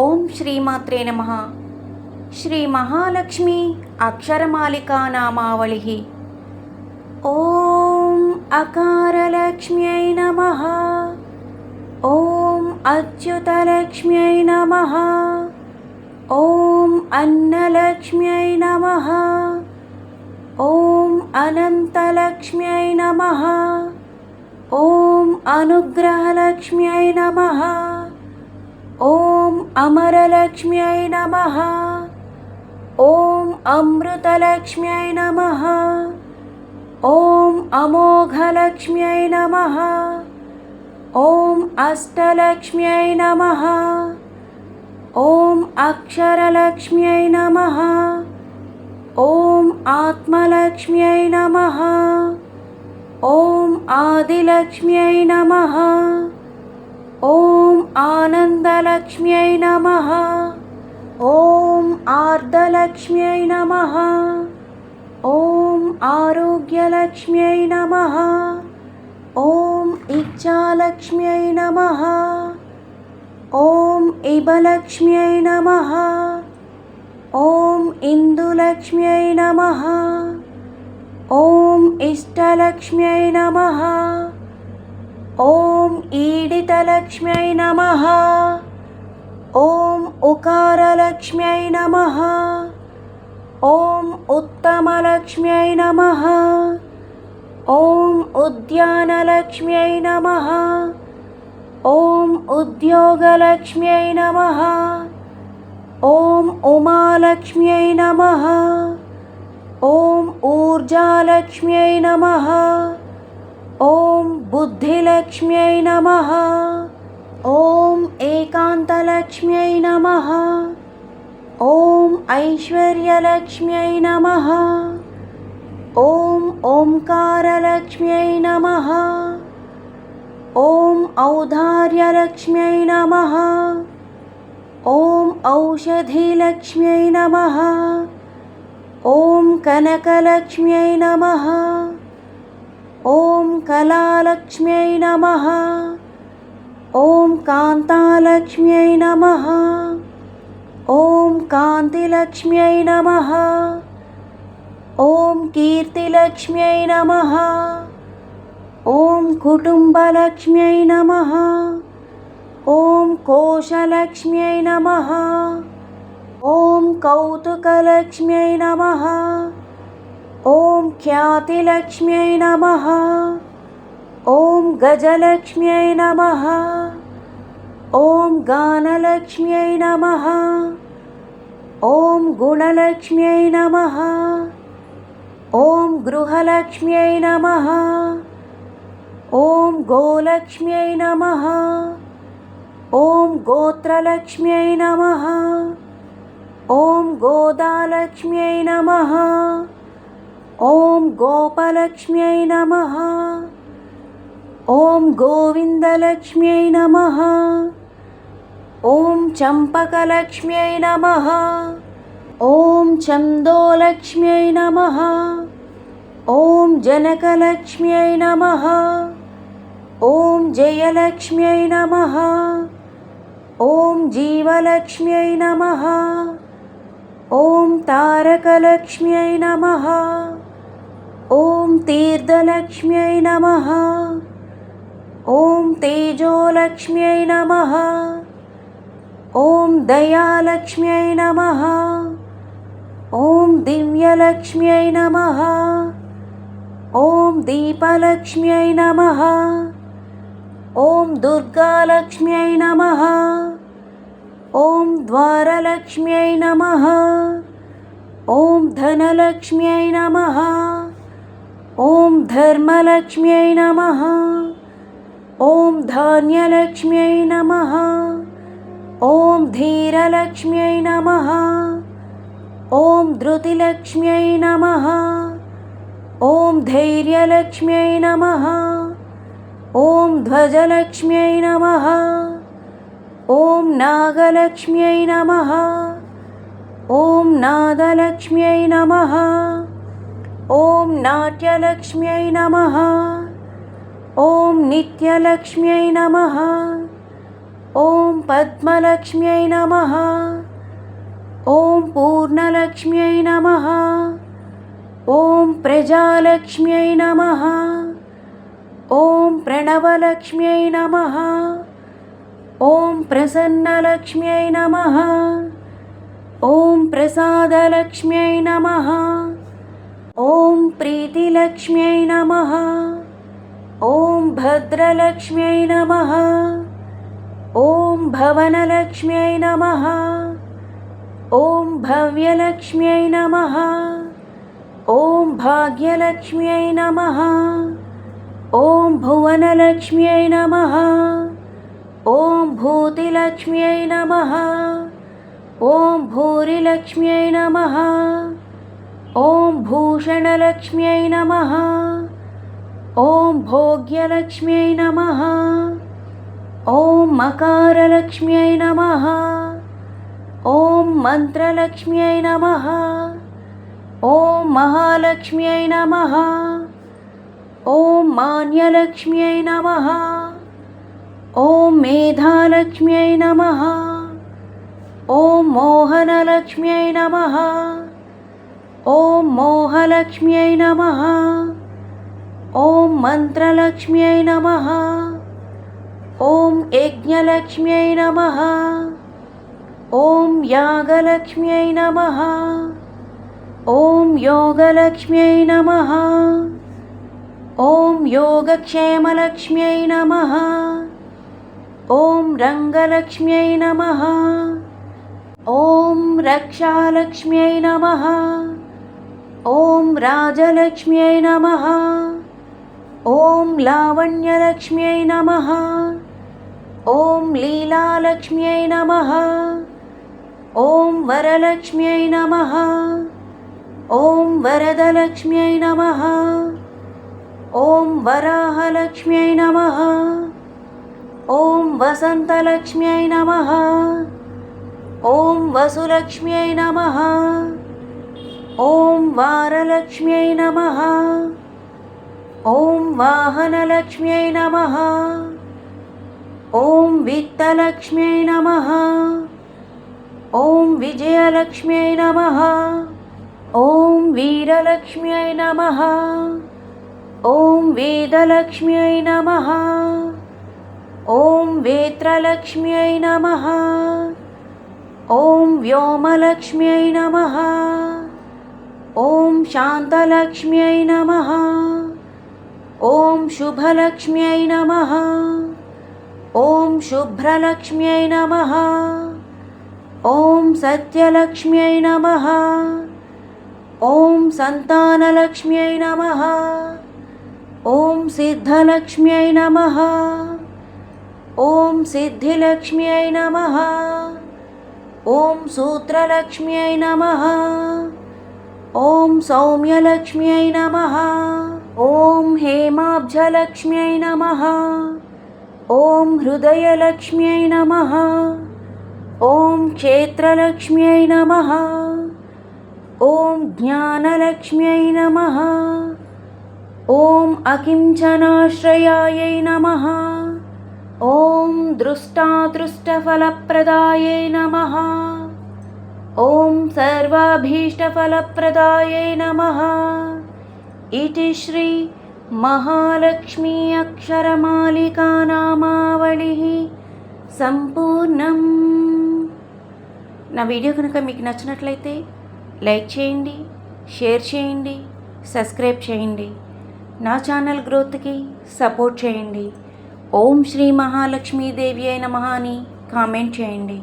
ఓం శ్రీమాత్రే నమ. శ్రీ మహాలక్ష్మి అక్షరమాలికా నామావళి ఓం అకారలక్ష్మ్యై నమ. ఓం అచ్యుతలక్ష్మ్యై నమ. ఓం అన్నలక్ష్మ్యై నమ. ఓం అనంతలక్ష్మ్యై నమ. ఓం అనుగ్రహలక్ష్మ్యై నమ. ఓం అమరలక్ష్మ్యై నమ. ఓం అమృతలక్ష్మ్యై నమ. ఓం అమోఘలక్ష్మ్యై నమ. ఓం అష్టలక్ష్మ్యై నమ. ఓం అక్షరలక్ష్మ్యై నమ. ఓం ఆత్మలక్ష్మ్యై నమ. ఓం ఆదిలక్ష్మ్యై నమ. ఓం ఆనందలక్ష్మ్యై నమ. ఓం ఆర్ధలక్ష్మ్యై నమ. ఓం ఆరోగ్యలక్ష్మ్యై నమ. ఓం ఇచ్చాలక్ష్మ్యై నమ. ఓం ఇబలక్ష్మ్యై నమ. ఓం ఇందులక్ష్మ్యై నమ. ఓం ఇష్టలక్ష్మ్యై నమ. ఓం ఈడితలక్ష్మ్యై నమ ఓం ఉకారలక్ష్మ్యై నమ ఓం ఉత్తమలక్ష్మ్యై నమ ఓం ఉద్యానలక్ష్మ్యై నమ ఓం ఉద్యోగలక్ష్మ్యై నమ ఓం ఉమాలక్ష్మ్యై నమ ఓం ఊర్జాలక్ష్మ్యై నమ ఓం బుద్ధిలక్ష్మ్యై నమ ఓం ఏకాంతలక్ష్మ్యై నమ ఓం ఐశ్వర్యలక్ష్మ్యై నమ ఓం ఓంకారలక్ష్మ్యై నమ ఓం ఔదార్యలక్ష్మ్యై నమ ఓం ఔషధిలక్ష్మ్యై నమ ఓం కనకలక్ష్మ్యై నమ ఓం కళాలక్ష్మ్యై నమ. ఓం కాంతాలక్ష్మ్యై నమ. ఓం కాంతిలక్ష్మ్యై నమ. ఓం కీర్తిలక్ష్మ్యై నమ. ఓం కుటుంబలక్ష్మ్యై నమ. ఓం కోశలక్ష్మ్యై నమ. ఓం కౌతుకలక్ష్మ్యై నమ. ఓం ఖ్యాతిలక్ష్మ్యై నమ. ఓం గజలక్ష్మ్యై నమ. ఓం గానలక్ష్మ్యై నమ. ఓం గుణలక్ష్మ్యై నమ. ఓం గృహలక్ష్మ్యై నమ. ఓం గోలక్ష్మ్యై నమ. ఓం గోత్రలక్ష్మ్యై నమ. ఓం గోదాలక్ష్మ్యై నమ. ఓం గోపలక్ష్మ్యై నమ. ఓం గోవిందలక్ష్మ్యై నమ. ఓం చంపకలక్ష్మ్యై నమ. ఓం చందోలక్ష్మ్యై నమ. ఓం జనకలక్ష్మ్యై నమ. ఓం జయలక్ష్మ్యై నమ. ఓం జీవలక్ష్మ్యై నమ. ఓం తారకలక్ష్మ్యై నమ. ఓం తీర్థలక్ష్మ్యై నమ ఓం తేజోలక్ష్మ్యై నమ ఓం దయాలక్ష్మ్యై నమ ఓం దివ్యలక్ష్మ్యై నమ ఓం దీపలక్ష్మ్యై నమ ఓం దుర్గాలక్ష్మ్యై నమ ఓం ద్వారలక్ష్మ్యై నమ ఓం ధనలక్ష్మ్యై నమ ఓం ధర్మలక్ష్మ్యై నమ. ఓం ధాన్యలక్ష్మ్యై నమ. ఓం ధీరలక్ష్మ్యై నమ. ఓం ధృతిలక్ష్మ్యై నమ. ఓం ధైర్యలక్ష్మ్యై నమ. ఓం ధ్వజలక్ష్మ్యై నమ. ఓం నాగలక్ష్మ్యై నమ. ఓం నాదలక్ష్మ్యై నమ. ॐ नाट्यलक्ष्म्यै नमः। ॐ नित्यलक्ष्म्यै नमः। ॐ पद्मलक्ष्म्यै नमः। ॐ पूर्णलक्ष्म्यै नमः। ॐ प्रजालक्ष्म्यै नमः। ॐ प्रणवलक्ष्म्यै नमः। ॐ प्रसन्नलक्ष्म्यै नमः। ॐ प्रसादलक्ष्म्यै नमः। ॐ प्रीतिलक्ष्म्यै नमः। ॐ भद्रलक्ष्म्यै नमः। ॐ भवनलक्ष्म्यै नमः। ॐ भव्यलक्ष्म्यै नमः। ॐ भाग्यलक्ष्म्यै नमः। ॐ भुवनलक्ष्म्यै नमः। ॐ भूतिलक्ष्म्यै नमः। ॐ भूरिलक्ष्म्यै नमः। ॐ भूषणलक्ष्म्यै नमः। ॐ भोग्यलक्ष्म्यै नमः। ॐ मकारलक्ष्म्यै नमः। ॐ मन्त्रलक्ष्म्यै नमः। ॐ महालक्ष्म्यै नमः। ॐ मान्यलक्ष्म्यै नमः। ॐ मेधालक्ष्म्यै नमः। ॐ मोहनलक्ष्म्यै नमः। ఓం మోహలక్ష్మ్యై నమ. ఓం మంత్రలక్ష్మ్యై నమ. ఓం యజ్ఞలక్ష్మ్యై నమ. ఓం యాగలక్ష్మ్యై నమ. ఓం యోగలక్ష్మ్యై నమ. ఓం యోగక్షేమలక్ష్మ్యై నమ. ఓం రంగలక్ష్మ్యై నమ. ఓం రక్షాలక్ష్మ్యై నమ. ॐ राजलक्ष्म्यै नमः। ॐ लावण्यलक्ष्म्यै नमः। ॐ लीलालक्ष्म्यै नमः। ॐ वरलक्ष्म्यै नमः। ॐ वरदलक्ष्म्यै नमः। ॐ वराहलक्ष्म्यै नमः। ॐ वसन्तलक्ष्म्यै नमः। ॐ वसुलक्ष्म्यै नमः ఓం వారలక్ష్మ్యై నమ. ఓం వాహనలక్ష్మ్యై నమ. ఓం విత్తలక్ష్మ్యై నమ. ఓం విజయలక్ష్మ్యై నమ. ఓం వీరలక్ష్మ్యై నమ. ఓం వేదలక్ష్మ్యై నమ. ఓం వేత్రలక్ష్మ్యై నమ. ఓం వ్యోమలక్ష్మ్యై నమ. శాంతలక్ష్మ్యై నమ. ఓం శుభలక్ష్మ్యై నమ. ఓం శుభ్రలక్ష్మ్యై నమ. ఓం సత్యలక్ష్మ్యై నమ. ఓం సంతానలక్ష్మ్యై నమ. ఓం సిద్ధలక్ష్మ్యై నమ. ఓం సిద్ధిలక్ష్మ్యై నమ. ఓం సూత్రలక్ష్మ్యై నమ. ఓం సౌమ్యలక్ష్మ్యై నమ. ఓం హేమాబ్జలక్ష్మ్యై నమ. ఓం హృదయలక్ష్మ్యై నమ. ఓం క్షేత్రలక్ష్మ్యై నమ. ఓం జ్ఞానలక్ష్మ్యై నమ. ఓం అకించనాశ్రయాయై నమ. ఓం దృష్టాదృష్టఫలప్రదాయై నమ. ఓం సర్వాభీష్టఫలప్రదాయ నమ. ఇది శ్రీ మహాలక్ష్మీ అక్షరమాలికానామావళి. సంపూర్ణం. నా వీడియో కనుక మీకు నచ్చినట్లయితే లైక్ చేయండి షేర్ చేయండి సబ్స్క్రైబ్ చేయండి. నా ఛానల్ గ్రోత్కి సపోర్ట్ చేయండి. ఓం శ్రీ మహాలక్ష్మీదేవి అయిన మహాని కామెంట్ చేయండి.